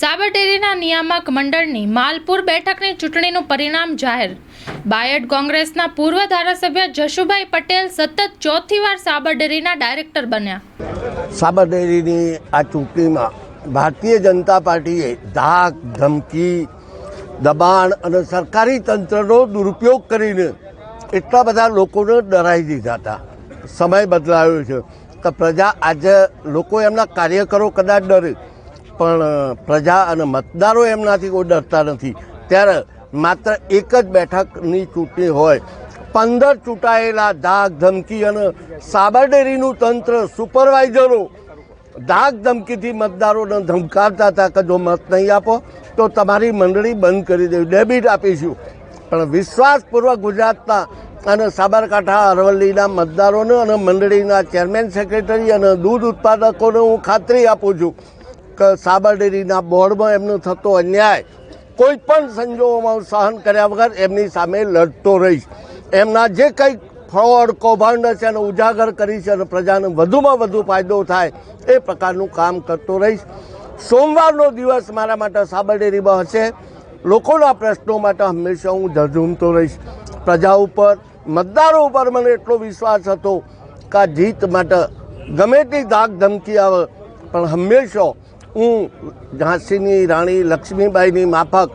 સાબરડેરીના નિયામક મંડળની માલપુર બેઠકની ચૂંટણીનું પરિણામ જાહેર. બાયડ કોંગ્રેસના પૂર્વ ધારાસભ્ય જશુભાઈ પટેલ સતત ચોથી વાર સાબરડેરીના ડાયરેક્ટર બન્યા. સાબરડેરીની આ ચૂંટણીમાં ભારતીય જનતા પાર્ટીએ ધાક, ધમકી, દબાણ અને સરકારી તંત્રનો દુરુપયોગ કરીને એટલા બધા લોકોને ડરાવી દીધા હતા. સમય બદલાયો છે. તો પ્રજા આજે લોકો એમના કાર્યકરો કદાચ ડરે. પણ પ્રજા અને મતદારો એમનાથી કોઈ ડરતા નથી. ત્યારે માત્ર એક જ બેઠકની ચૂંટણી હોય. પંદર ચૂંટાયેલા ધાક ધમકી અને સાબરડેરીનું તંત્ર સુપરવાઇઝરો. ધાક ધમકીથી મતદારોને ધમકાવતા હતા કે જો મત નહીં આપો, તો તમારી મંડળી બંધ કરી દેવી ડેબિટ આપીશું. પણ વિશ્વાસપૂર્વક ગુજરાતના અને સાબરકાંઠા, અરવલ્લીના મતદારોને અને મંડળીના ચેરમેન, સેક્રેટરી અને દૂધ ઉત્પાદકોને હું ખાતરી આપું છું કે સાબરડેરીના બોર્ડમાં એમનો થતો અન્યાય, કોઈ પણ સંજોગોમાં સહન કર્યા વગર એમની સામે લડતો રહીશ. એમના જે કંઈક ફ્રોડ કૌભાંડ છે એને ઉજાગર કરીશ અને પ્રજાને વધુમાં વધુ ફાયદો થાય એ પ્રકારનું કામ કરતો રહીશ. સોમવારનો દિવસ મારા માટે સાબરડેરીમાં હશે. લોકોના પ્રશ્નો માટે હંમેશા હું ઝઝૂમતો રહીશ. પ્રજા ઉપર, મતદારો ઉપર મને એટલો વિશ્વાસ હતો કે આ જીત માટે ગમે તે ધાક ધમકી આવે, પણ હંમેશા હું ઝાંસીની રાણી લક્ષ્મીબાઈની માફક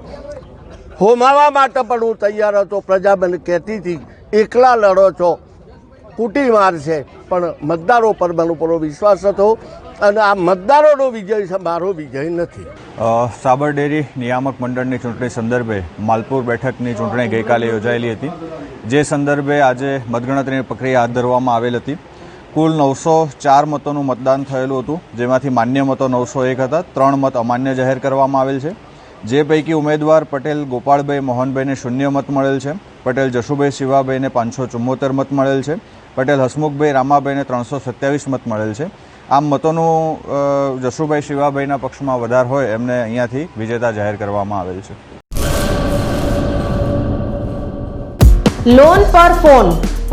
હોમાવા માટે પણ હું તૈયાર હતો. પ્રજા મને કહેતી હતી, એકલા લડો છો, કૂટી મારશે. પણ મતદારો પર મને પૂરો વિશ્વાસ હતો અને આ મતદારોનો વિજય છે, મારો વિજય નથી. સાબર ડેરી નિયામક મંડળની ચૂંટણી સંદર્ભે માલપુર બેઠકની ચૂંટણી ગઈકાલે યોજાયેલી હતી. જે સંદર્ભે આજે મતગણતરીની પ્રક્રિયા હાથ ધરવામાં આવેલ હતી. કુલ નવસો ચાર મતોનું મતદાન થયેલું હતું, જેમાંથી માન્ય મતો નવસો એક હતા. ત્રણ મત અમાન્ય જાહેર કરવામાં આવેલ છે. જે પૈકી ઉમેદવાર પટેલ, ગોપાળભાઈ, મોહનભાઈને શૂન્ય મત મળેલ છે. પટેલ જશુભાઈ, શિવાભાઈને પાંચસો ચુમ્મોતેર મત મળેલ છે. પટેલ હસમુખભાઈ, રામાભાઈને ત્રણસો સત્યાવીસ મત મળેલ છે. આમ મતોનું જશુભાઈ, શિવાભાઈના પક્ષમાં વધાર હોય એમને અહીંયાથી વિજેતા જાહેર કરવામાં આવેલ છે. લોન પર ફોન